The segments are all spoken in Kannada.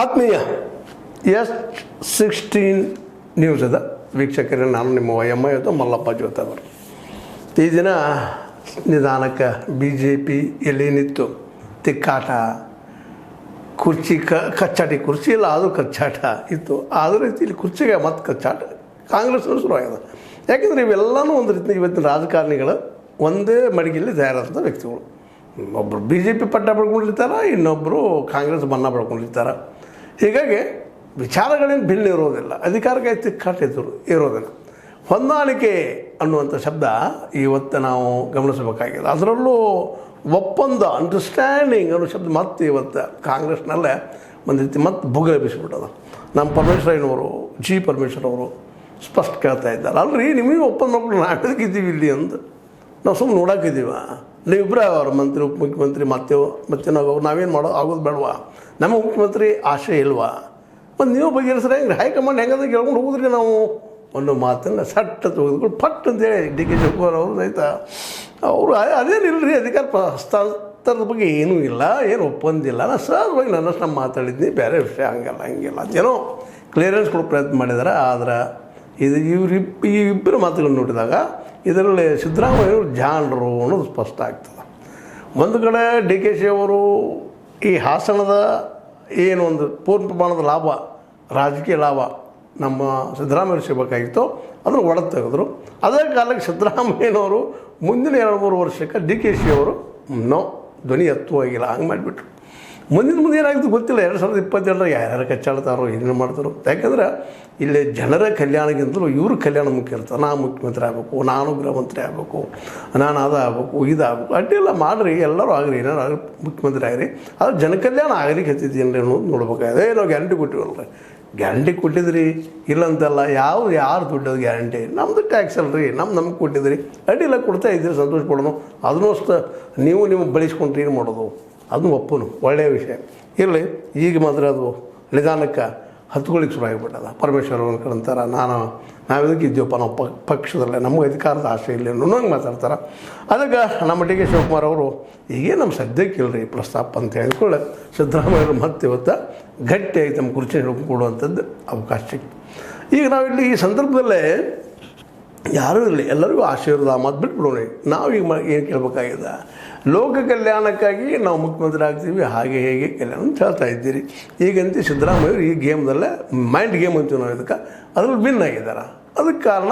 ಆತ್ಮೀಯ, ಎಸ್ ಸಿಕ್ಸ್ಟೀನ್ ನ್ಯೂಸ್ ಅದ. ವೀಕ್ಷಕರೇ, ನಾನು ನಿಮ್ಮ ಎಂ ಐ ಮಲ್ಲಪ್ಪ ಮಲ್ಲಪ್ಪ ಜೋತವರು ಈ ದಿನ ನಿಧಾನಕ್ಕೆ ಬಿ ಜೆ ಪಿ ಎಲ್ಲೇನಿತ್ತು ತಿಕ್ಕಾಟ, ಕುರ್ಚಿ, ಕ, ಕಚ್ಚಾಟಿ ಕುರ್ಚಿ ಇಲ್ಲ, ಅದು ಕಚ್ಚಾಟ ಇತ್ತು. ಆದರೂ ಇಲ್ಲಿ ಕುರ್ಚಿಗೆ ಮತ್ತು ಕಚ್ಚಾಟ. ಕಾಂಗ್ರೆಸ್ ಶುರುವಾಗಿದೆ ಯಾಕೆಂದರೆ ಇವೆಲ್ಲನೂ ಒಂದು ರೀತಿ ಇವತ್ತಿನ ರಾಜಕಾರಣಿಗಳು ಒಂದೇ ಮಡಿಗೆಯಲ್ಲಿ ತಯಾರಾದಂಥ ವ್ಯಕ್ತಿಗಳು. ಒಬ್ಬರು ಬಿ ಜೆ ಪಿ ಪಟ್ಟ ಪಡ್ಕೊಂಡಿರ್ತಾರೆ ಇನ್ನೊಬ್ಬರು ಕಾಂಗ್ರೆಸ್ ಬಣ್ಣ ಪಡ್ಕೊಂಡಿರ್ತಾರೆ. ಹೀಗಾಗಿ ವಿಚಾರಗಳೇನು ಭಿನ್ನ ಇರೋದಿಲ್ಲ, ಅಧಿಕಾರಕ್ಕೆ ತಿಕ್ಕಾಟ ಎದುರು ಇರೋದಿಲ್ಲ. ಹೊಂದಾಣಿಕೆ ಅನ್ನುವಂಥ ಶಬ್ದ ಇವತ್ತು ನಾವು ಗಮನಿಸಬೇಕಾಗಿದೆ. ಅದರಲ್ಲೂ ಒಪ್ಪಂದ ಅಂಡರ್ಸ್ಟ್ಯಾಂಡಿಂಗ್ ಅನ್ನೋ ಶಬ್ದ ಮತ್ತೆ ಇವತ್ತು ಕಾಂಗ್ರೆಸ್ನಲ್ಲೇ ಒಂದು ರೀತಿ ಮತ್ತೆ ಭುಗ ಎಬ್ಬಿಸ್ಬಿಟ್ಟದ ನಮ್ಮ ಪರಮೇಶ್ವರಯ್ಯನವರು ಜಿ ಪರಮೇಶ್ವರ್ ಅವರು ಸ್ಪಷ್ಟ ಕೇಳ್ತಾ ಇದ್ದಾರೆ. ಅಲ್ರಿ ನಿಮಗೆ ಒಪ್ಪಂದ ಮಾಡ್ಕೊಂಡು ನಾಟಕಕ್ಕಿದ್ದೀವಿ ಇಲ್ಲಿ ಅಂತ ನಾವು ಸುಮ್ಮನೆ ನೋಡೋಕ್ಕಿದ್ದೀವ ನೀವಿಬ್ಬರೇ ಅವ್ರ, ಮಂತ್ರಿ, ಉಪಮುಖ್ಯಮಂತ್ರಿ, ಮತ್ತೆ ಮತ್ತೆ ನಾವು ನಾವೇನು ಮಾಡೋ, ಆಗೋದು ಬೇಡವಾ? ನಮ್ಮ ಮುಖ್ಯಮಂತ್ರಿ ಆಶೆ ಇಲ್ವಾ? ಒಂದು ನೀವು ಬಗೆಹರಿಸ್ರೆ ಹೆಂಗೆ ಹೈಕಮಾಂಡ್ ಹೆಂಗಂದ್ರೆ ಕೇಳ್ಕೊಂಡು ಹೋಗುದ್ರಿ ನಾವು? ಒಂದು ಮಾತನ್ನು ಸಟ್ಟ ತೆಗೆದುಕೊಂಡು ಪಟ್ ಅಂತೇಳಿ ಡಿ ಕೆ ಶಿವಕುಮಾರ್ ಅವರು ಸಹಿತ ಅವರು ಅದೇನಿಲ್ಲ ರೀ ಅಧಿಕಾರ ಹಸ್ತಾಂತರದ ಬಗ್ಗೆ ಏನೂ ಇಲ್ಲ, ಏನು ಒಪ್ಪಂದಿಲ್ಲ. ನಾನು ಸಹಜವಾಗಿ ನನ್ನಷ್ಟು ನಾನು ಮಾತಾಡಿದ್ನಿ, ಬೇರೆ ವಿಷಯ ಹಂಗಲ್ಲ, ಹಂಗಿಲ್ಲ. ಅದೇನೋ ಕ್ಲಿಯರೆನ್ಸ್ ಕೊಡೋ ಪ್ರಯತ್ನ ಮಾಡಿದ್ದಾರೆ ಆದ್ರೆ ಇದು ಇವರಿಬ್ಬ ಈ ಇಬ್ಬರು ಮಾತುಗಳನ್ನು ನೋಡಿದಾಗ ಇದರಲ್ಲಿ ಸಿದ್ದರಾಮಯ್ಯವರು ಜಾಣರು ಅನ್ನೋದು ಸ್ಪಷ್ಟ ಆಗ್ತದೆ. ಒಂದು ಕಡೆ ಡಿ ಕೆ ಶಿ ಅವರು ಈ ಹಾಸನದ ಏನು ಒಂದು ಪೂರ್ಣ ಪ್ರಮಾಣದ ಲಾಭ, ರಾಜಕೀಯ ಲಾಭ ನಮ್ಮ ಸಿದ್ದರಾಮಯ್ಯ ಸಿಗಬೇಕಾಗಿತ್ತು, ಅದನ್ನು ಒಡೆದು ತೆಗೆದ್ರು. ಅದೇ ಕಾಲಕ್ಕೆ ಸಿದ್ದರಾಮಯ್ಯನವರು ಮುಂದಿನ ಎರಡು ಮೂರು ವರ್ಷಕ್ಕೆ ಡಿ ಕೆ ಶಿ ಅವರು ನೋ, ಧ್ವನಿ ಎತ್ತುವಾಗಿಲ್ಲ, ಹಂಗೆ ಮಾಡಿಬಿಟ್ರು. ಮುಂದಿನ ಮುಂದೆ ಏನಾಗುತ್ತೆ ಗೊತ್ತಿಲ್ಲ, ಎರಡು ಸಾವಿರದ ಇಪ್ಪತ್ತೆರಡರ ಯಾರ್ಯಾರು ಕಚ್ಚಾಡ್ತಾರೋ, ಏನೇನು ಮಾಡ್ತಾರೋ. ಯಾಕಂದ್ರೆ ಇಲ್ಲಿ ಜನರ ಕಲ್ಯಾಣಕ್ಕಿಂತಲೂ ಇವ್ರ ಕಲ್ಯಾಣ ಮುಖ್ಯ ಇರ್ತದೆ ನಾನು ಮುಖ್ಯಮಂತ್ರಿ ಆಗಬೇಕು, ನಾನು ಗೃಹ ಮಂತ್ರಿ ಆಗಬೇಕು, ನಾನು ಅದು ಆಗಬೇಕು ಇದಾಗಬೇಕು ಅಡ್ಡಿಲ್ಲ ಮಾಡಿರಿ, ಎಲ್ಲರೂ ಆಗ್ರಿ, ಏನಾರು ಆಗ್ರಿ, ಮುಖ್ಯಮಂತ್ರಿ ಆಗಿರಿ. ಅದು ಜನ ಕಲ್ಯಾಣ ಆಗ್ಲಿಕ್ಕೆ ಹತ್ತಿದ್ದೀರಿ ಅನ್ನೋದು ನೋಡ್ಬೇಕಾಗಿದೆ ನಾವು ಗ್ಯಾರಂಟಿ ಕೊಟ್ಟಿವಲ್ರಿ ಗ್ಯಾರಂಟಿ ಕೊಟ್ಟಿದ್ರಿ, ಇಲ್ಲಂತಲ್ಲ ಯಾವ ಯಾರು ದುಡ್ಡದು ಗ್ಯಾರಂಟಿ? ನಮ್ಮದು ಟ್ಯಾಕ್ಸ್ ಅಲ್ರಿ ನಮ್ಮ ನಮ್ಗೆ ಕೊಟ್ಟಿದ್ರಿ. ಅಡ್ಡಿಲ್ಲ ಕೊಡ್ತಾ ಇದ್ದೀರಿ ಸಂತೋಷ ಪಡೋಣ ಅದನ್ನೂ ಅಷ್ಟು, ನೀವು ನಿಮ್ಗೆ ಬಳಸ್ಕೊಂಡ್ರೆ ಏನು ಮಾಡೋದು? ಅದನ್ನು ಒಪ್ಪನು, ಒಳ್ಳೆಯ ವಿಷಯ. ಇರಲಿ, ಈಗ ಮಾತ್ರ ಅದು ನಿಧಾನಕ್ಕೆ ಹತ್ಕೊಳ್ಳಿಕ್ಕೆ ಶುರು ಆಗಿಬಿಟ್ಟದ. ಪರಮೇಶ್ವರ ಅಂತಾರೆ ನಾನು ನಾವು ಇದಕ್ಕೆ ಇದ್ದೀವಪ್ಪ ನಾವು ಪ ಪಕ್ಷದಲ್ಲೇ, ನಮಗೆ ಅಧಿಕಾರದ ಆಸೆ ಇಲ್ಲ ಅನ್ನೋಂಗೆ ಮಾತಾಡ್ತಾರೆ. ಅದಕ್ಕೆ ನಮ್ಮ ಡಿ ಕೆ ಶಿವಕುಮಾರ್ ಅವರು ಈಗೇ ನಮ್ಮ ಸದ್ಯಕ್ಕೆ ಇಲ್ಲರಿ ಪ್ರಸ್ತಾಪ ಅಂತ ಹೇಳ್ಕೊಳ್ಳೆ ಸಿದ್ದರಾಮಯ್ಯರು ಮತ್ತೆ ಇವತ್ತು ಗಟ್ಟಿಯಾಗಿ ತಮ್ಮ ಕುರ್ಚಿ ಕೊಡುವಂಥದ್ದು ಅವಕಾಶ ಸಿಕ್ತು. ಈಗ ನಾವಿಲ್ಲಿ ಈ ಸಂದರ್ಭದಲ್ಲೇ ಯಾರೂ ಇರಲಿ, ಎಲ್ಲರಿಗೂ ಆಶೀರ್ವಾದ, ಮಾತು ಬಿಟ್ಬಿಡೋಣ. ನಾವು ಈಗ ಮ, ಏನು ಕೇಳಬೇಕಾಗಿದೆ? ಲೋಕ ಕಲ್ಯಾಣಕ್ಕಾಗಿ ನಾವು ಮುಖ್ಯಮಂತ್ರಿ ಆಗ್ತೀವಿ ಹಾಗೆ ಹೇಗೆ ಕಲ್ಯಾಣ ಅಂತ ಹೇಳ್ತಾ ಇದ್ದೀರಿ. ಈಗಂತೂ ಸಿದ್ದರಾಮಯ್ಯವರು ಈ ಗೇಮ್ದಲ್ಲೇ ಮೈಂಡ್ ಗೇಮ್ ಅಂತೀವಿ ನಾವು ಇದಕ್ಕೆ. ಅದರಲ್ಲಿ ವಿನ್ ಆಗಿದ್ದಾರೆ. ಅದಕ್ಕೆ ಕಾರಣ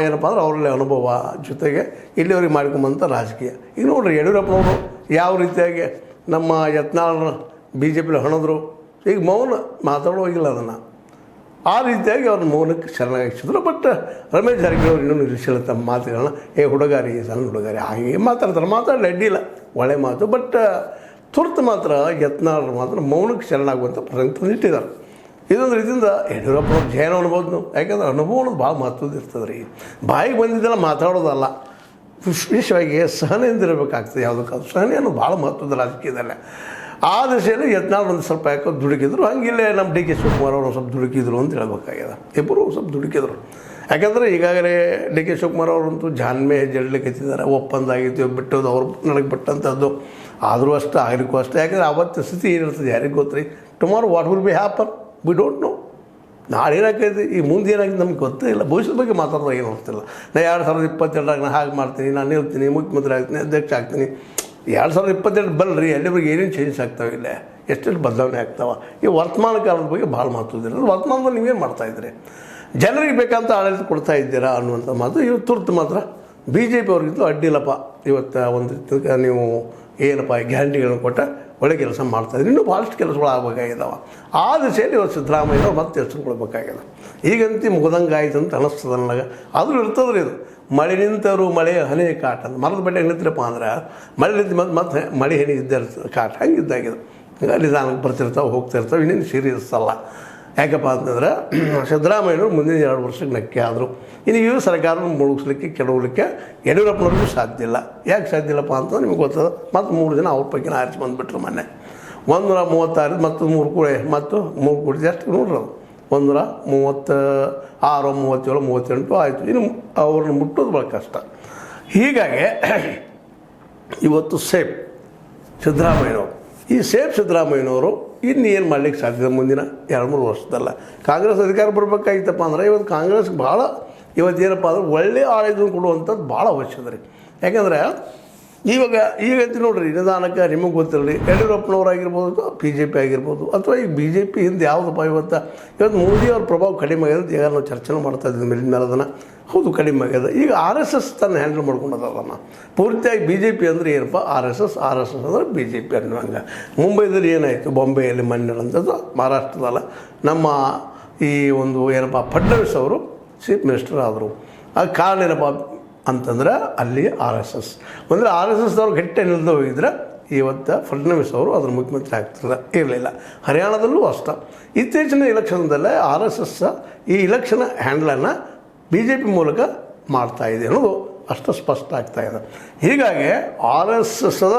ಏನಪ್ಪ ಅಂದ್ರೆ ಅವರಲ್ಲಿ ಅನುಭವ ಜೊತೆಗೆ ಇಲ್ಲಿವರೆಗೆ ಮಾಡ್ಕೊಂಬಂಥ ರಾಜಕೀಯ. ಈಗ ನೋಡ್ರಿ, ಯಡಿಯೂರಪ್ಪನವರು ಯಾವ ರೀತಿಯಾಗಿ ನಮ್ಮ ಯತ್ನಾಳ್ ಬಿ ಜೆ ಪಿಲಿ ಹಣದ್ರು. ಈಗ ಮೌನ ಮಾತಾಡೋಗಿಲ್ಲ ಅದನ್ನು. ಆ ರೀತಿಯಾಗಿ ಅವ್ರ ಮೌನಕ್ಕೆ ಶರಣಾಗಿಸಿದ್ರು. ಬಟ್ ರಮೇಶ್ ಜಾರಕಿಹೊಳಿ ಇನ್ನೂ ನಿಲ್ಲಿಸಿಲ್ಲ ತಮ್ಮ ಮಾತುಗಳನ್ನ, ಏ, ಹುಡುಗಾರಿ ಸಣ್ಣ ಹುಡುಗಾರಿ, ಹಾಗೆ ಮಾತಾಡ್ತಾರೆ. ಮಾತಾಡಲಿ ಅಡ್ಡಿಲ್ಲ ಒಳ್ಳೆ ಮಾತು. ಬಟ್ ತುರ್ತು ಮಾತ್ರ ಯತ್ನಾಳರು ಮಾತ್ರ ಮೌನಕ್ಕೆ ಶರಣಾಗುವಂಥ ಪ್ರಸಂಗ ತಂದಿಟ್ಟಿದ್ದಾರೆ ಇದೊಂದು ರೀತಿಯಿಂದ ಯಡಿಯೂರಪ್ಪನವ್ರು ಜಯನ ಅನ್ಬೋದು ನಾವು. ಯಾಕಂದ್ರೆ ಅನುಭವ ಅನ್ನೋದು ಭಾಳ ಮಹತ್ವದ ಇರ್ತದೆ ರೀ. ಬಾಯಿಗೆ ಬಂದಿದ್ದೆಲ್ಲ ಮಾತಾಡೋದಲ್ಲ. ವಿಶೇಷವಾಗಿ ಸಹನೆಯಿಂದ ಇರಬೇಕಾಗ್ತದೆ. ಯಾವುದಕ್ಕಾದ್ರೂ ಸಹನೆ ಅನ್ನೋದು ಭಾಳ ಮಹತ್ವದ ರಾಜಕೀಯದಲ್ಲೇ. ಆ ದಿಶೆಯಲ್ಲಿ ಯತ್ನಾಳ್ ಒಂದು ಸ್ವಲ್ಪ ಯಾಕೋ ದುಡುಕಿದ್ರು. ಹಂಗಿಲ್ಲೇ ನಮ್ಮ ಡಿ ಕೆ ಶಿವಕುಮಾರ್ ಅವರು ಸ್ವಲ್ಪ ದುಡುಕಿದ್ರು ಅಂತ ಹೇಳ್ಬೇಕಾಗಿದೆ. ಇಬ್ಬರು ಸ್ವಲ್ಪ ದುಡುಕಿದ್ರು. ಯಾಕಂದರೆ ಈಗಾಗಲೇ ಡಿ ಕೆ ಶಿವಕುಮಾರ್ ಅವರಂತೂ ಜಾನ್ಮೆ ಹೆಜ್ಜೆಡ್ಲಿಕ್ಕೆ ಎತ್ತಿದ್ದಾರೆ ಒಪ್ಪಂದ ಆಗಿತ್ತು ಬಿಟ್ಟೋದು ಅವ್ರು ನನಗೆ ಬಿಟ್ಟಂಥದ್ದು ಆದರೂ ಅಷ್ಟು, ಆಗಲಿಕ್ಕೂ ಅಷ್ಟೇ. ಯಾಕಂದರೆ ಅವತ್ತು ಸ್ಥಿತಿ ಏನಿರ್ತದೆ ಯಾರಿಗೆ ಗೊತ್ತು ರೀ tomorrow what will be happen we don't know ನಾಳೆ ಏನಾಗ್ತೈತಿ ಈ ಮುಂದೆ ಏನಾಗಿದೆ ನಮ್ಗೆ ಗೊತ್ತೇ ಇಲ್ಲ. ಭವಿಷ್ಯದ ಬಗ್ಗೆ ಮಾತಾಡೋದು ಏನು ಗೊತ್ತಿಲ್ಲ. ನಾ ಎರಡು ಸಾವಿರದ ಇಪ್ಪತ್ತೆರಡರಾಗ ನಾನು ಹಾಗೆ ಮಾಡ್ತೀನಿ, ನಾನು ನಿಲ್ತೀನಿ, ಮುಖ್ಯಮಂತ್ರಿ ಆಗ್ತೀನಿ, ಅಧ್ಯಕ್ಷ ಆಗ್ತೀನಿ. ಎರಡು ಸಾವಿರದ ಇಪ್ಪತ್ತೆರಡು ಬರ್ರಿ ಎಲ್ಲಿವರೆಗೆ ಏನೇನು ಚೇಂಜ್ ಆಗ್ತಾವೆ ಇಲ್ಲ? ಎಷ್ಟೆಷ್ಟು ಬದಲಾವಣೆ ಆಗ್ತಾವೆ? ಈ ವರ್ತಮಾನ ಕಾಲದ ಬಗ್ಗೆ ಭಾಳ ಮಹತ್ವದಿಲ್ಲ ವರ್ತಮಾನದಲ್ಲಿ ನೀವೇನು ಮಾಡ್ತಾಯಿದ್ರಿ ಜನರಿಗೆ ಬೇಕಂತ ಆಡಳಿತ ಕೊಡ್ತಾ ಇದ್ದೀರಾ ಅನ್ನುವಂಥ ಮಾತು ಇವು ತುರ್ತು ಮಾತ್ರ. ಬಿ ಜೆ ಪಿ ಅವ್ರಿಗಿಂತಲೂ ಅಡ್ಡಿಲ್ಲಪ್ಪ ಇವತ್ತು ಒಂದು ರೀತಿ ನೀವು ಏನಪ್ಪ ಗ್ಯಾರಂಟಿಗಳನ್ನು ಕೊಟ್ಟ ಒಳ್ಳೆ ಕೆಲಸ ಮಾಡ್ತಾಯಿದ್ರು ಇನ್ನೂ ಭಾಳಷ್ಟು ಕೆಲಸಗಳು ಆಗಬೇಕಾಗಿದ್ದಾವೆ ಆ ದಿಶೆಯಲ್ಲಿ ಇವತ್ತು ಸಿದ್ದರಾಮಯ್ಯ ಮತ್ತೆ ಹೆಸರು ಕೊಡ್ಬೇಕಾಗಿದೆ ಈಗಂತಿ ಮುಗದಂಗೆ ಆಯ್ತು ಅಂತ ಅನ್ನಿಸ್ತದೆ ನನಗೆ. ಆದರೂ ಇರ್ತದ್ರಿ ಇದು. ಮಳೆ ನಿಂತವರು ಮಳೆ ಹನಿ ಕಾಟ ಅಂತ. ಮರದ ಬಟ್ಟೆ ನಿಂತಿರಪ್ಪ ಅಂದ್ರೆ, ಮಳೆ ನಿಂತು ಮತ್ತೆ ಮತ್ತೆ ಮಳೆ ಹನಿ ಇದ್ದೇ ಇರ್ತದೆ ಕಾಟ ಹಂಗೆ ಇದ್ದಾಗಿದೆ ನಿಧಾನಕ್ಕೆ ಬರ್ತಿರ್ತಾವೆ ಹೋಗ್ತಿರ್ತಾವೆ ಇನ್ನೇನು ಸೀರಿಯಸ್ ಅಲ್ಲ ಯಾಕಪ್ಪ ಅಂತಂದ್ರೆ, ಸಿದ್ದರಾಮಯ್ಯನವರು ಮುಂದಿನ ಎರಡು ವರ್ಷಕ್ಕೆ ನಕ್ಕೆ ಆದರು. ಇನ್ನು ಇವು ಸರ್ಕಾರನ ಮುಳುಗಿಸ್ಲಿಕ್ಕೆ, ಕೆಡವಲಿಕ್ಕೆ ಯಡಿಯೂರಪ್ಪನವ್ರಿಗೂ ಸಾಧ್ಯ ಇಲ್ಲ. ಯಾಕೆ ಸಾಧ್ಯ ಇಲ್ಲಪ್ಪ ಅಂತ ನಿಮಗೆ ಗೊತ್ತದ? ಮತ್ತು ಮೂರು ದಿನ ಅವ್ರ ಪೈಕಿನ ಆರಿಸಿ ಬಂದುಬಿಟ್ರು ಮೊನ್ನೆ. ನೂರ ಮೂವತ್ತಾರು ಮತ್ತು ಮೂರು ಕೂಡ ಮತ್ತು ಮೂರು ಕೋಟಿ ಜಾಸ್ತಿ ನೋಡ್ರಿ ಅದು ಒಂದೂರ ಮೂವತ್ತ ಆರು, ಮೂವತ್ತೇಳು, ಮೂವತ್ತೆಂಟು ಆಯಿತು. ಇನ್ನು ಅವ್ರನ್ನ ಮುಟ್ಟೋದು ಭಾಳ ಕಷ್ಟ. ಹೀಗಾಗಿ ಇವತ್ತು ಸೇಫ್ ಸಿದ್ದರಾಮಯ್ಯನವರು. ಈ ಸೇಫ್ ಸಿದ್ದರಾಮಯ್ಯನವರು ಇನ್ನೇನು ಮಾಡಲಿಕ್ಕೆ ಸಾಧ್ಯ ಮುಂದಿನ ಎರಡು, ಮೂರು ವರ್ಷದಲ್ಲ. ಕಾಂಗ್ರೆಸ್ ಅಧಿಕಾರ ಬರಬೇಕಾಗಿತ್ತಪ್ಪ ಅಂದ್ರೆ ಇವತ್ತು ಕಾಂಗ್ರೆಸ್ ಭಾಳ ಇವತ್ತು ಏನಪ್ಪ ಅಂದ್ರೆ ಒಳ್ಳೆಯ ಆಡಳಿತ ಕೊಡುವಂಥದ್ದು ಭಾಳ ಅವಶ್ಯಕ ರೀ. ಯಾಕಂದ್ರೆ ಇವಾಗ ಈಗ ಐತಿ ನೋಡ್ರಿ, ನಿಧಾನಕ್ಕೆ ನಿಮಗೆ ಗೊತ್ತಿರಲಿ ಯಡಿಯೂರಪ್ಪನವರಾಗಿರ್ಬೋದು ಬಿ ಜೆ ಪಿ ಆಗಿರ್ಬೋದು, ಅಥವಾ ಈಗ ಬಿ ಜೆ ಪಿ ಹಿಂದೆ ಯಾವುದಪ್ಪ ಇವತ್ತು ಇವತ್ತು ಮೋದಿ ಅವ್ರ ಪ್ರಭಾವ ಕಡಿಮೆ ಅಂತ ಈಗ ನಾವು ಚರ್ಚೆ ಮಾಡ್ತಾ ಇದ್ದೀವಿ ಮೇಲಿನ ಮೇಲೆ ಅದನ್ನು ಹೌದು, ಕಡಿಮೆ ಆಗಿದೆ. ಈಗ ಆರ್ ಎಸ್ ಎಸ್ ತನ್ನ ಹ್ಯಾಂಡಲ್ ಮಾಡ್ಕೊಂಡದಲ್ಲ ಪೂರ್ತಿಯಾಗಿ ಬಿ ಜೆ ಪಿ ಅಂದರೆ ಏನಪ್ಪ? R S S, R S S ಅಂದರೆ ಬಿ ಜೆ ಪಿ ಅನ್ನುವಂಗೆ. ಮುಂಬೈದಲ್ಲಿ ಏನಾಯಿತು? ಬಾಂಬೆಯಲ್ಲಿ ಮೊನ್ನೆ ಮಹಾರಾಷ್ಟ್ರದಲ್ಲ. ನಮ್ಮ ಈ ಒಂದು ಏನಪ್ಪ ಫಡ್ನವೀಸ್ ಅವರು ಚೀಫ್ ಮಿನಿಸ್ಟರ್ ಆದರು. ಆ ಕಾರಣ ಏನಪ್ಪ? ಅಂತಂದ್ರೆ ಅಲ್ಲಿ ಆರ್ ಎಸ್ ಎಸ್. ಅಂದರೆ ಆರ್ ಎಸ್ ಎಸ್ದವ್ರು ಗಟ್ಟಿ ನಿಲ್ದು ಹೋಗಿದ್ರೆ ಇವತ್ತು ಫಡ್ನವೀಸ್ ಅವರು ಅದ್ರ ಮುಖ್ಯಮಂತ್ರಿ ಆಗ್ತಿಲ್ಲ ಇರಲಿಲ್ಲ. ಹರಿಯಾಣದಲ್ಲೂ ಅಷ್ಟ. ಇತ್ತೀಚಿನ ಇಲೆಕ್ಷನ್ದಲ್ಲೇ ಆರ್ ಎಸ್ ಎಸ್ ಈ ಇಲೆಕ್ಷನ್ ಹ್ಯಾಂಡ್ಲನ್ನು ಬಿ ಜೆ ಪಿ ಮೂಲಕ ಮಾಡ್ತಾ ಇದೆ ಅನ್ನೋದು ಅಷ್ಟು ಸ್ಪಷ್ಟ ಆಗ್ತಾ ಇದೆ. ಹೀಗಾಗಿ ಆರ್ ಎಸ್ ಎಸ್ದ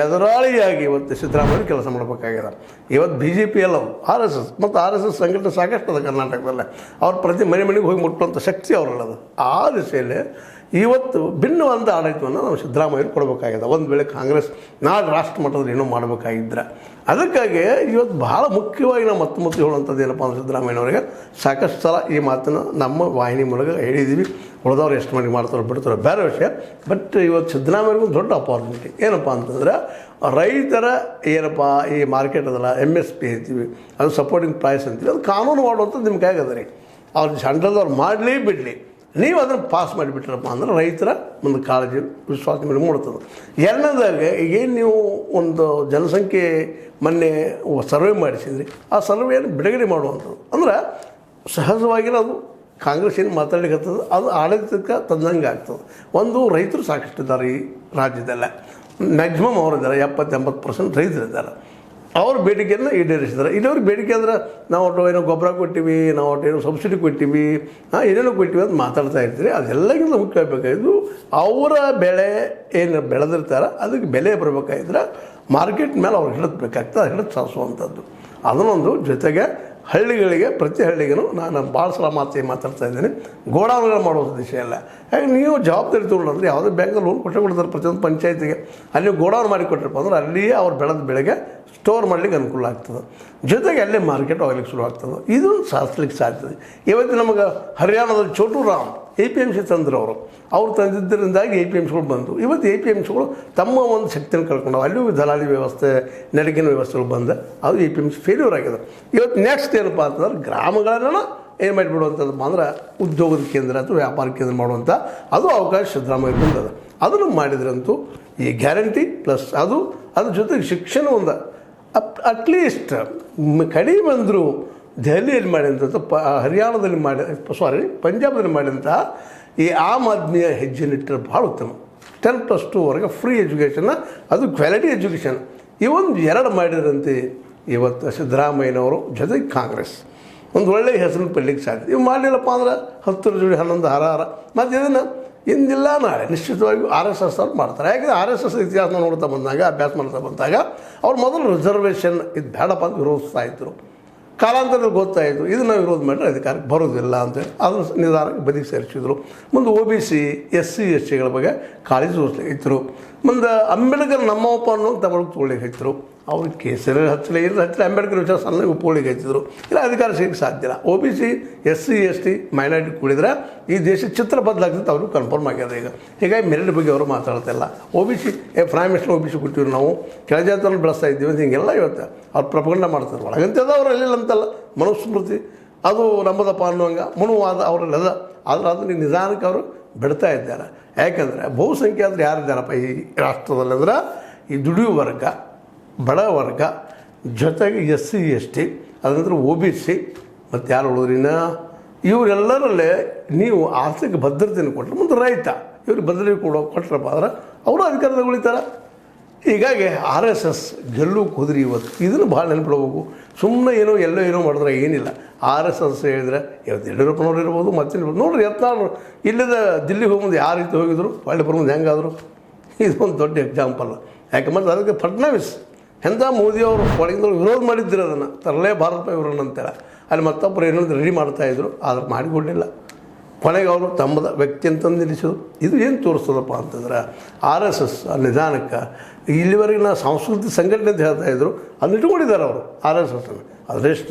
ಎದುರಾಳಿಯಾಗಿ ಇವತ್ತು ಸಿದ್ದರಾಮಯ್ಯ ಕೆಲಸ ಮಾಡಬೇಕಾಗಿದೆ. ಇವತ್ತು ಬಿ ಜೆ ಪಿ ಎಲ್ಲ ಆರ್ ಎಸ್ ಎಸ್. ಮತ್ತು ಆರ್ ಎಸ್ ಎಸ್ ಸಂಘಟನೆ ಸಾಕಷ್ಟು ಅದ ಕರ್ನಾಟಕದಲ್ಲೇ. ಅವ್ರು ಪ್ರತಿ ಮನೆ ಮನೆಗೆ ಹೋಗಿ ಮುಟ್ಟುವಂಥ ಶಕ್ತಿ ಅವರಲ್ಲದು. ಆ ದಿಸೆಯಲ್ಲಿ ಇವತ್ತು ಭಿನ್ನವಾದ ಆಡಳಿತವನ್ನು ನಾವು ಸಿದ್ದರಾಮಯ್ಯರು ಕೊಡಬೇಕಾಗಿದೆ. ಒಂದು ವೇಳೆ ಕಾಂಗ್ರೆಸ್ ನಾಳೆ ರಾಷ್ಟ್ರ ಮಟ್ಟದಲ್ಲಿ ಏನೋ ಮಾಡಬೇಕಾಗಿದ್ದರೆ ಅದಕ್ಕಾಗಿ ಇವತ್ತು ಬಹಳ ಮುಖ್ಯವಾಗಿ ನಾವು ಮತ್ತೆ ಮತ್ತೆ ಹೇಳುವಂಥದ್ದು ಏನಪ್ಪ ಅಂದ್ರೆ ಸಿದ್ದರಾಮಯ್ಯನವರಿಗೆ ಸಾಕಷ್ಟು ಸಲ ಈ ಮಾತನ್ನು ನಮ್ಮ ವಾಹಿನಿ ಮೂಲಕ ಹೇಳಿದ್ದೀವಿ ಉಳಿದವ್ರು ಎಷ್ಟು ಮಂದಿ ಮಾಡ್ತಾರೋ ಬಿಡ್ತಾರೋ ಬೇರೆ ವಿಷಯ. ಬಟ್ ಇವತ್ತು ಸಿದ್ದರಾಮಯ್ಯಗೂ ದೊಡ್ಡ ಅಪಾರ್ಚುನಿಟಿ ಏನಪ್ಪ ಅಂತಂದ್ರೆ ರೈತರ ಏನಪ್ಪ ಈ ಮಾರ್ಕೆಟ್ ಅದಲ್ಲ ಎಂ ಎಸ್ ಪಿ ಅಂತೀವಿ, ಅದು ಸಪೋರ್ಟಿಂಗ್ ಪ್ರೈಸ್ ಅಂತೀವಿ, ಅದು ಕಾನೂನು ಮಾಡುವಂಥದ್ದು ನಿಮ್ಗೆ ಆಗದ ರೀ ಅವ್ರು ಸೆಂಟ್ರಲ್ದವ್ರು ಮಾಡಲಿ ಬಿಡಲಿ. ನೀವು ಅದನ್ನು ಪಾಸ್ ಮಾಡಿಬಿಟ್ರಪ್ಪ ಅಂದ್ರೆ ರೈತರ ಒಂದು ಕಾಳಜಿ, ವಿಶ್ವಾಸ ಮೇಲೆ ಮೂಡುತ್ತದೆ. ಎರಡನೇದಾಗ ಏನು ನೀವು ಒಂದು ಜನಸಂಖ್ಯೆ ಮೊನ್ನೆ ಸರ್ವೆ ಮಾಡಿಸಿದ್ರಿ, ಆ ಸರ್ವೆಯನ್ನು ಬಿಡುಗಡೆ ಮಾಡುವಂಥದ್ದು. ಅಂದ್ರೆ ಸಹಜವಾಗಿರೋ ಅದು. ಕಾಂಗ್ರೆಸ್ ಏನು ಮಾತಾಡ್ಲಿಕ್ಕೆ ಅದು ಆಡಳಿತಕ್ಕೆ ತಂದಂಗೆ ಆಗ್ತದೆ. ಒಂದು, ರೈತರು ಸಾಕಷ್ಟು ಇದ್ದಾರೆ ಈ ರಾಜ್ಯದಲ್ಲ. ಮ್ಯಾಕ್ಸಿಮಮ್ ಅವರಿದ್ದಾರೆ, ಎಪ್ಪತ್ತೆಂಬತ್ತು ಪರ್ಸೆಂಟ್ ರೈತರಿದ್ದಾರೆ. ಅವ್ರ ಬೇಡಿಕೆಯನ್ನು ಈಡೇರಿಸಿದ್ದಾರೆ. ಇಲ್ಲವ್ರಿಗೆ ಬೇಡಿಕೆ ಅಂದ್ರೆ ನಾವು ಒಟ್ಟು ಏನೋ ಗೊಬ್ಬರ ಕೊಟ್ಟಿವಿ, ನಾವು ಒಟ್ಟು ಏನೋ ಸಬ್ಸಿಡಿ ಕೊಟ್ಟಿವಿ ಏನೇನೋ ಕೊಟ್ಟಿವಿ ಅಂತ ಮಾತಾಡ್ತಾ ಇರ್ತೀರಿ. ಅದೆಲ್ಲಕ್ಕಿಂತ ಮುಖ್ಯ ಬೇಕಾಗಿದ್ದು ಅವರ ಬೆಳೆ ಏನು ಬೆಳೆದಿರ್ತಾರೆ ಅದಕ್ಕೆ ಬೆಲೆ ಬರಬೇಕಾಗಿದ್ರೆ ಮಾರ್ಕೆಟ್ ಮೇಲೆ ಅವ್ರು ಹಿಡಿದ್ಬೇಕಾಗ್ತದೆ ಹಿಡಿದು ಸಾಸುವಂಥದ್ದು. ಅದನ್ನೊಂದು ಜೊತೆಗೆ ಹಳ್ಳಿಗಳಿಗೆ, ಪ್ರತಿ ಹಳ್ಳಿಗೂ ನಾನು ಭಾಳ ಸಲ ಮಾತು ಮಾತಾಡ್ತಾ ಇದ್ದೀನಿ. ಗೋಡಾನುಗಳು ಮಾಡೋ ಉದ್ದೇಶ ಇಲ್ಲ ಹಾಗೆ ನೀವು ಜವಾಬ್ದಾರಿ ತೊಗೊಂಡ್ರೆ ಯಾವುದೇ ಬ್ಯಾಂಕಲ್ಲಿ ಲೋನ್ ಕೊಟ್ಟೆ ಕೊಡ್ತಾರೆ ಪ್ರತಿಯೊಂದು ಪಂಚಾಯತಿಗೆ. ಅಲ್ಲಿ ಗೋಡೌನ್ ಮಾಡಿ ಕೊಟ್ಟಿರಪ್ಪ ಅಂದ್ರೆ ಅಲ್ಲಿಯೇ ಅವ್ರು ಬೆಳೆದ ಬೆಳೆಗೆ ಸ್ಟೋರ್ ಮಾಡಲಿಕ್ಕೆ ಅನುಕೂಲ ಆಗ್ತದೆ. ಜೊತೆಗೆ ಅಲ್ಲೇ ಮಾರ್ಕೆಟ್ ಹೋಗ್ಲಿಕ್ಕೆ ಶುರು ಆಗ್ತದೆ. ಇದು ಸಾಧಿಸ್ಲಿಕ್ಕೆ ಸಾಧ್ಯತೆ ಇವತ್ತು ನಮಗೆ ಹರಿಯಾಣದಲ್ಲಿ Chhotu Ram A P M C ತಂದ್ರು ಅವರು ಅವ್ರು ತಂದಿದ್ದರಿಂದಾಗಿ ಎ ಪಿ ಎಂ ಸಿಗಳು ಬಂದು. ಇವತ್ತು ಎ ಪಿ ಎಂ ಸಿಗಳು ತಮ್ಮ ಒಂದು ಶಕ್ತಿಯನ್ನು ಕಳ್ಕೊಂಡು ಅಲ್ಲಿಯೂ ದಲಾಲಿ ವ್ಯವಸ್ಥೆ ನಡಗಿನ ವ್ಯವಸ್ಥೆಗಳು ಬಂದು. ಅದು A P M C failure ಆಗಿದೆ. ಇವತ್ತು ನೆಕ್ಸ್ಟ್ ಏನಪ್ಪ ಅಂತಂದ್ರೆ ಗ್ರಾಮಗಳನ್ನು ಏನು ಮಾಡಿಬಿಡುವಂಥದ್ದು ಅಂದ್ರೆ ಉದ್ಯೋಗದ ಕೇಂದ್ರ ಅಥವಾ ವ್ಯಾಪಾರ ಕೇಂದ್ರ ಮಾಡುವಂಥ ಅದು ಅವಕಾಶ ಸಿದ್ದರಾಮಯ್ಯ ಬಂದದ. ಅದನ್ನು ಮಾಡಿದ್ರಂತೂ ಈ ಗ್ಯಾರಂಟಿ ಪ್ಲಸ್ ಅದು, ಅದ್ರ ಜೊತೆಗೆ ಶಿಕ್ಷಣ ಒಂದು. ಅಪ್ ಅಟ್ಲೀಸ್ಟ್ ಕಡಿಮೆ ಅಂದರೂ ದೆಹಲಿಯಲ್ಲಿ ಮಾಡಿದಂಥ ಪ ಹರಿಯಾಣದಲ್ಲಿ ಮಾಡಿ ಸಾರಿ ಪಂಜಾಬದಲ್ಲಿ ಮಾಡಿದಂಥ ಈ ಆಮ್ ಆದ್ಮಿಯ ಹೆಜ್ಜೆನಿಟ್ಟರೆ ಭಾಳ ಉತ್ತಮ. ಟೆನ್ ಪ್ಲಸ್ ಟೂವರೆಗೆ ಫ್ರೀ ಎಜುಕೇಷನ್ನ ಅದು ಕ್ವಾಲಿಟಿ ಎಜುಕೇಷನ್ ಇವೊಂದು ಎರಡು ಮಾಡಿದ್ರಂತೆ ಇವತ್ತು ಸಿದ್ದರಾಮಯ್ಯನವರು, ಜೊತೆಗೆ ಕಾಂಗ್ರೆಸ್. ಒಂದು ಒಳ್ಳೆಯ ಹೆಸರು ಪಡ್ಲಿಕ್ಕೆ ಸಾಧ್ಯ. ಇವು ಮಾಡಲಿಲ್ಲಪ್ಪ ಅಂದ್ರೆ ಹತ್ತರ ಜೋಡಿ ಹನ್ನೊಂದು ಹಾರಾರ ಮತ್ತು ಇದನ್ನು ಇಂದಿಲ್ಲ ನಾಳೆ. ನಿಶ್ಚಿತವಾಗಿ ಆರ್ ಎಸ್ ಎಸ್ ಅವ್ರು ಮಾಡ್ತಾರೆ. ಯಾಕೆಂದರೆ ಆರ್ ಎಸ್ ಎಸ್ ಇತಿಹಾಸ ನೋಡ್ತಾ ಬಂದಾಗ, ಅಭ್ಯಾಸ ಮಾಡ್ತಾ ಬಂದಾಗ, ಅವ್ರು ಮೊದಲು ರಿಸರ್ವೇಷನ್ ಇದು ಬೇಡಪ್ಪ ಅಂತ ವಿರೋಧಿಸ್ತಾ ಇದ್ದರು ಕಾಲಾಂತರದಲ್ಲಿ ಗೊತ್ತಾಯಿತು ಇದು ನಾವು ವಿರೋಧ ಮಾಡಿದ್ರೆ ಅಧಿಕಾರಕ್ಕೆ ಬರೋದಿಲ್ಲ ಅಂತೇಳಿ ಅದನ್ನು ನಿಧಾನಕ್ಕೆ ಬದಿಗೆ ಸೇರಿಸಿದ್ರು. ಮುಂದೆ O B C S C S ಸಿಗಳ ಬಗ್ಗೆ ಕಾಳಜಿ ತೋರಿಸ್ಲಿಕ್ಕೆ ಇತ್ತು ಮುಂದೆ ಅಂಬೇಡ್ಕರ್ ನಮ್ಮಪ್ಪ ಅನ್ನೋ ತಗೊಳಕ್ಕೆ ತೊಗೊಳ್ಳಿಕ್ಕೆ ಹಚ್ಚಿದ್ರು ಅವ್ರು ಕೇಸರಿ ಹಚ್ಚಲೇ ಇಲ್ಲ ಹಚ್ಚಲೇ ಅಂಬೇಡ್ಕರ್ ವಿಚಾರ ಸಣ್ಣ ಉಪ್ಪುಗಳಿಗೆ ಹಚ್ಚಿದ್ರು. ಇಲ್ಲ, ಅಧಿಕಾರ ಸಿಗಕ್ಕೆ ಸಾಧ್ಯ ಇಲ್ಲ. O B C S C S T minority ಕೂಡಿದ್ರೆ ಈ ದೇಶ ಚಿತ್ರ ಬದಲಾಗ್ತದೆ ಅವರು ಕನ್ಫರ್ಮ್ ಆಗ್ಯದ ಈಗ. ಹೀಗಾಗಿ ಮೆರಿಟ್ ಬಗ್ಗೆ ಅವರು ಮಾತಾಡ್ತಿಲ್ಲ O B C a prime minister O B C ಕೊಟ್ಟಿವಿ ನಾವು. ಕೆಳಜಾತಲ್ಲಿ ಬಳಸ್ತಾ ಇದ್ದೀವಿ ಅಂತ ಹಿಂಗೆಲ್ಲ ಇವತ್ತು ಅವ್ರು ಪ್ರಪಗಂಡ ಮಾಡ್ತಾರೆ. ಒಳಗಂತದ ಅವ್ರು ಅಲ್ಲಿಲ್ಲ ಅಂತಲ್ಲ. ಮನುಸ್ಮೃತಿ. ಅದು ನಮ್ಮದಪ್ಪ ಅನ್ನುವಂಗೆ. ಮನುವಾದ ಅದ ಆದ್ರೆ ಅದನ್ನ ನಿಧಾನಕ್ಕೆ ಅವರು ಬಿಡ್ತಾ ಇದ್ದಾರೆ. ಯಾಕಂದರೆ ಬಹುಸಂಖ್ಯಾತರು ಯಾರಿದ್ದಾರಪ್ಪ ಈ ರಾಷ್ಟ್ರದಲ್ಲಿ ಅಂದ್ರೆ ಈ ದುಡಿಯುವ ವರ್ಗ. ಬಡ ವರ್ಗ ಜೊತೆಗೆ ಎಸ್ ಸಿ ಎಸ್ ಟಿ ಅದಂದ್ರೆ ಒ ಬಿ ಸಿ, ಮತ್ತು ಯಾರು ಉಳಿದ್ರಿನ ಇವರೆಲ್ಲರಲ್ಲೇ ನೀವು ಆರ್ಥಿಕ ಭದ್ರತೆಯನ್ನು ಕೊಟ್ಟರೆ ಮುಂದೆ ರೈತ. ಇವ್ರಿಗೆ ಭದ್ರತೆ ಕೊಡೋ, ಕೊಟ್ರಪ್ಪ ಅಂದ್ರೆ ಅವರು ಅಧಿಕಾರದಾಗ ಉಳಿತಾರೆ. ಹೀಗಾಗಿ ಆರ್ ಎಸ್ ಎಸ್ ಗೆಲ್ಲು ಕುದುರಿ ಇವತ್ತು. ಇದನ್ನು ಭಾಳ ನೆನಪಿಡ್ಬೇಕು. ಸುಮ್ಮನೆ ಏನೋ ಎಲ್ಲೋ ಏನೋ ಮಾಡಿದ್ರೆ ಏನಿಲ್ಲ. ಆರ್ ಎಸ್ ಎಸ್ ಹೇಳಿದ್ರೆ ಇವತ್ತು ಯಡಿಯೂರಪ್ಪನವ್ರು ಇರ್ಬೋದು ಮತ್ತೆ ನೋಡ್ರಿ ಯತ್ನಾಳ್ ಇಲ್ಲದ ದಿಲ್ಲಿಗೆ ಹೋಗ್ಬಂದು ಯಾವ ರೀತಿ ಹೋಗಿದ್ರು? ಒಳ್ಳೆ ಹೆಂಗಾದರು? ಹೆಂಗಾದ್ರು ಇದೊಂದು ದೊಡ್ಡ ಎಕ್ಸಾಂಪಲ್ ಯಾಕೆ ಮತ್ತು ಅದಕ್ಕೆ ಫಡ್ನವೀಸ್ ಎಂಥ ಮೋದಿಯವರು ಒಳಗಿಂದವ್ರು ವಿರೋಧ ಮಾಡಿದ್ರು ಅದನ್ನು. ತರಲೇ ಭಾರತ ಇವರನ್ನ ಅಂತೇಳಿ. ಅಲ್ಲಿ ಮತ್ತೊಬ್ಬರು ಏನೋ ರೆಡಿ ಮಾಡ್ತಾಯಿದ್ರು ಆದ್ರೆ ಮಾಡಿಕೊಡಲಿಲ್ಲ. ಕೊನೆಗೆ ಅವರು ತಮ್ಮದ ವ್ಯಕ್ತಿ ಅಂತಂದು ನಿಲ್ಲಿಸೋದು ಇದು ಏನು ತೋರಿಸ್ತದಪ್ಪ ಅಂತಂದ್ರೆ, ಆರ್ ಎಸ್ ಎಸ್ ನಿಧಾನಕ್ಕೆ ಇಲ್ಲಿವರೆಗೆ ನಾವು ಸಾಂಸ್ಕೃತಿಕ ಸಂಘಟನೆ ಅಂತ ಹೇಳ್ತಾ ಇದ್ರು, ಅದನ್ನ ಇಟ್ಕೊಂಡಿದ್ದಾರೆ ಅವರು, ಆರ್ ಎಸ್ ಎಸ್ ಅದೆಷ್ಟು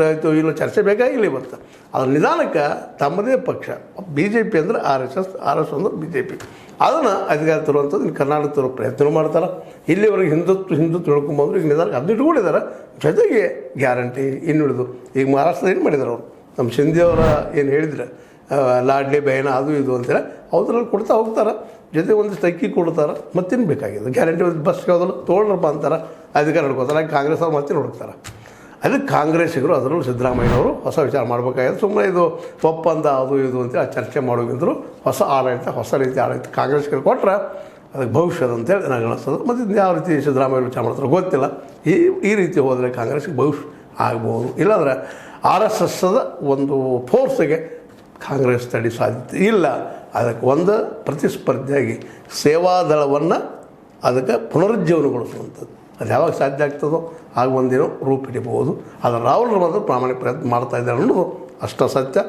ಆಯಿತು? ಇಲ್ಲ, ಚರ್ಚೆ ಬೇಕಾಗಿಲ್ಲ ಇವತ್ತು. ಅದ್ರ ನಿಧಾನಕ್ಕೆ ತಮ್ಮದೇ ಪಕ್ಷ. ಬಿ ಜೆ ಪಿ ಅಂದರೆ R S S, R S ಅಂದ್ರೆ ಬಿ ಜೆ ಪಿ ಅದನ್ನು ಅಧಿಕಾರ ತರುವಂಥದ್ದು ಇಲ್ಲಿ ಕರ್ನಾಟಕ ತರೋ ಪ್ರಯತ್ನ ಮಾಡ್ತಾರೆ. ಇಲ್ಲಿವರೆಗೆ ಹಿಂದುತ್ವ ಹಿಂದುತ್ವ ಹೇಳ್ಕೊಂಬಂದ್ರೆ ಈಗ ನಿಧಾನಕ್ಕೆ ಅದನ್ನ ಇಟ್ಕೊಂಡಿದ್ದಾರೆ ಜೊತೆಗೆ ಗ್ಯಾರಂಟಿ ಇನ್ನುಳಿದು. ಈಗ ಮಹಾರಾಷ್ಟ್ರದ ಏನು ಮಾಡಿದ್ದಾರೆ ಅವರು? ನಮ್ಮ ಶಿಂದೆಯವರ ಏನು ಹೇಳಿದರೆ ಲಾಡ್ಲಿ ಬೇನ ಅದು ಇದು ಅಂತೇಳಿ ಅವ್ರಲ್ಲಿ ಕೊಡ್ತಾ ಹೋಗ್ತಾರೆ. ಜೊತೆಗೆ ಒಂದಿಷ್ಟು ಅಕ್ಕಿ ಕೊಡ್ತಾರೆ. ಮತ್ತೇನು ಬೇಕಾಗಿದೆ ಗ್ಯಾರಂಟಿ ಒಂದು ಬಸ್ ಯಾವುದಲ್ಲ, ತೊಗೊಂಡ್ರಪ್ಪ ಅಂತಾರೆ. ಅಧಿಕಾರ ಹಿಡ್ಕೋತಾರೆ ಕಾಂಗ್ರೆಸ್ ಅವ್ರು ಮತ್ತೆ ಹುಡುಕ್ತಾರೆ ಅದಕ್ಕೆ ಕಾಂಗ್ರೆಸ್ಸಿಗರು ಅದರಲ್ಲೂ ಸಿದ್ದರಾಮಯ್ಯನವರು ಹೊಸ ವಿಚಾರ ಮಾಡಬೇಕಾಗಿದೆ. ಸುಮ್ಮನೆ ಇದು ಒಪ್ಪಂದ ಅದು ಇದು ಅಂತೇಳಿ ಆ ಚರ್ಚೆ ಮಾಡೋಗಿದ್ರು ಹೊಸ ಆಡಳಿತ, ಹೊಸ ರೀತಿ ಆಡಳಿತ ಕಾಂಗ್ರೆಸ್ಗೆ ಕೊಟ್ಟರೆ ಅದಕ್ಕೆ ಭವಿಷ್ಯದ ಅಂತೇಳಿ ನನಗೆ ಅನಿಸ್ತದೆ ಮತ್ತು ಯಾವ ರೀತಿ ಸಿದ್ದರಾಮಯ್ಯ ವಿಚಾರ ಮಾಡ್ತಾರೆ ಗೊತ್ತಿಲ್ಲ. ಈ ಈ ರೀತಿ ಹೋದರೆ ಕಾಂಗ್ರೆಸ್ಗೆ ಭವಿಷ್ಯ ಆಗ್ಬೋದು. ಇಲ್ಲಾಂದರೆ ಆರ್ ಎಸ್ ಎಸ್ದ ಒಂದು ಫೋರ್ಸ್ಗೆ ಕಾಂಗ್ರೆಸ್ ತಡಿ ಸಾಧ್ಯತೆ ಇಲ್ಲ. ಅದಕ್ಕೆ ಒಂದು ಪ್ರತಿಸ್ಪರ್ಧಿಯಾಗಿ ಸೇವಾದಳವನ್ನು ಅದಕ್ಕೆ ಪುನರುಜ್ಜೀವನಗೊಳಿಸುವಂಥದ್ದು. ಅದು ಯಾವಾಗ ಸಾಧ್ಯ ಆಗ್ತದೋ ಆಗ ಒಂದೇನೋ ರೂಪ ಹಿಡಿಬೋದು. ಆದರೆ ರಾಹುಲ್ ಮಾತ್ರ ಪ್ರಾಮಾಣಿಕ ಪ್ರಯತ್ನ ಮಾಡ್ತಾ ಇದ್ದಾರೆ ಅನ್ನೋದು ಅಷ್ಟ ಸತ್ಯ.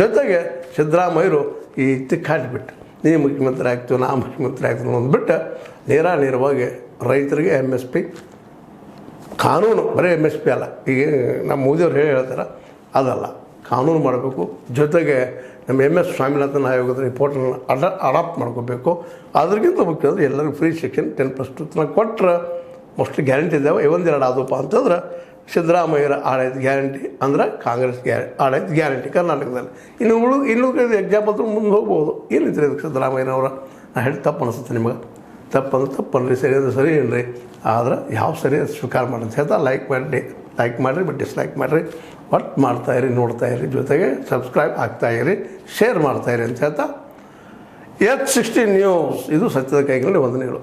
ಜೊತೆಗೆ ಸಿದ್ದರಾಮಯ್ಯರು ಈ ತಿಕ್ಕಾಟ್ಬಿಟ್ಟು ನೀ ಮುಖ್ಯಮಂತ್ರಿ ಆಗ್ತೀವಿ ನಾ ಮುಖ್ಯಮಂತ್ರಿ ಆಗ್ತೀವಿ ಅಂದ್ಬಿಟ್ಟು ನೇರ ನೇರವಾಗಿ ರೈತರಿಗೆ ಎಂ ಎಸ್ ಪಿ ಕಾನೂನು, ಬರೀ ಎಂ ಎಸ್ ಪಿ ಅಲ್ಲ ಈಗ ನಮ್ಮ ಮೋದಿಯವ್ರು ಹೇಳಿ ಹೇಳ್ತಾರೆ, ಅದಲ್ಲ. ಕಾನೂನು ಮಾಡಬೇಕು. ಜೊತೆಗೆ ನಮ್ಮ ಎಂ ಎಸ್ ಸ್ವಾಮಿನಾಥನ್ ಆಯೋಗದ ರಿಪೋರ್ಟನ್ನು ಅಡ, ಅಡಾಪ್ಟ್ ಮಾಡ್ಕೋಬೇಕು. ಅದಕ್ಕಿಂತ ಮುಖ್ಯ ಅಂದರೆ ಎಲ್ಲರಿಗೂ free section ten plus two ಕೊಟ್ಟರೆ ಮೋಸ್ಟ್ಲಿ ಗ್ಯಾರಂಟಿ ಇದ್ದಾವೆ. ಒಂದೆರಡು ಆದಪ್ಪ ಅಂತಂದ್ರೆ ಸಿದ್ದರಾಮಯ್ಯರ ಆಡಳಿತ ಗ್ಯಾರಂಟಿ ಅಂದ್ರೆ ಕಾಂಗ್ರೆಸ್ ಗ್ಯಾರ ಆಡಳಿತ ಗ್ಯಾರಂಟಿ ಕರ್ನಾಟಕದಲ್ಲಿ. ಇನ್ನು ಉಳು ಇನ್ನೂ ಎಕ್ಸಾಂಪಲ್ ಮುಂದೆ ಹೋಗ್ಬೋದು. ಏನಿದ್ರೆ ಇದಕ್ಕೆ ಸಿದ್ದರಾಮಯ್ಯನವರ? ನಾನು ಹೇಳಿ ತಪ್ಪು ಅನಿಸುತ್ತೆ ನಿಮಗೆ. ತಪ್ಪಂದ್ರೆ ತಪ್ಪನ್ರಿ ಸರಿ ಅಂದ್ರೆ ಸರಿ ಏನ್ರಿ ಆದ್ರೆ ಯಾವ ಸರಿ ಸ್ವೀಕಾರ ಮಾಡಿ ಅಂತ ಹೇಳ್ತಾ ಲೈಕ್ ಮಾಡಿ ಲೈಕ್ ಮಾಡಿರಿ ಬಟ್ ಡಿಸ್ಲೈಕ್ ಮಾಡಿರಿ. ಒಟ್ಟು ಇರಿ, ನೋಡ್ತಾ ಇರಿ, ಜೊತೆಗೆ ಸಬ್ಸ್ಕ್ರೈಬ್ ಆಗ್ತಾಯಿರಿ ಶೇರ್ ಮಾಡ್ತಾಯಿರಿ ಅಂತ ಹೇಳ್ತಾ ಎಚ್ ಸಿಕ್ಸ್ಟಿ ನ್ಯೂಸ್ ಇದು ಸತ್ಯದ ಕೈಗಳಲ್ಲಿ ವಂದನೆಗಳು.